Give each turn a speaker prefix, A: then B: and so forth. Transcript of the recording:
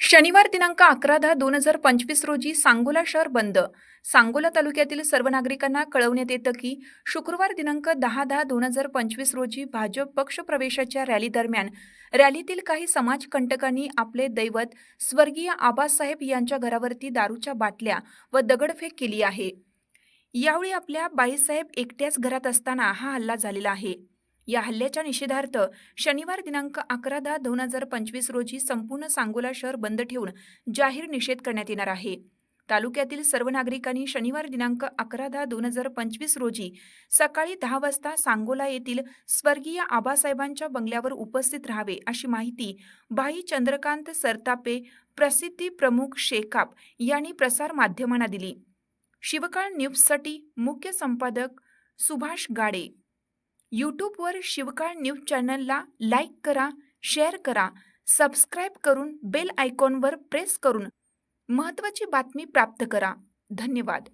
A: शनिवार दिनांक अकरा दहा दोन हजार पंचवीस रोजी सांगोला शहर बंद. सांगोला तालुक्यातील सर्व नागरिकांना कळवण्यात येतं की शुक्रवार दिनांक दहा दहा दोन हजार पंचवीस रोजी भाजप पक्ष प्रवेशाच्या रॅली दरम्यान रॅलीतील काही समाजकंटकांनी आपले दैवत स्वर्गीय आबासाहेब यांच्या घरावरती दारूच्या बाटल्या व दगडफेक केली आहे. यावेळी आपल्या बाईसाहेब एकट्याच घरात असताना हा हल्ला झालेला आहे. या हल्ल्याच्या निषेधार्थ शनिवार दिनांक अकरा दहा दोन हजार पंचवीस रोजी संपूर्ण सांगोला शहर बंद ठेवून जाहीर निषेध करण्यात येणार आहे. तालुक्यातील सर्व नागरिकांनी शनिवार दिनांक अकरा दहा दोन हजार पंचवीस रोजी सकाळी दहा वाजता सांगोला येथील स्वर्गीय आबासाहेबांच्या बंगल्यावर उपस्थित राहावे अशी माहिती भाई चंद्रकांत सरतापे प्रसिद्धी प्रमुख शेकाप यांनी प्रसार माध्यमांना दिली. शिवकाळ न्यूजसाठी मुख्य संपादक सुभाष गाडे. यूट्यूबवर शिवकाळ न्यूज चॅनलला लाईक करा शेअर करा सबस्क्राईब करून बेल आयकॉनवर प्रेस करून महत्त्वाची बातमी प्राप्त करा. धन्यवाद.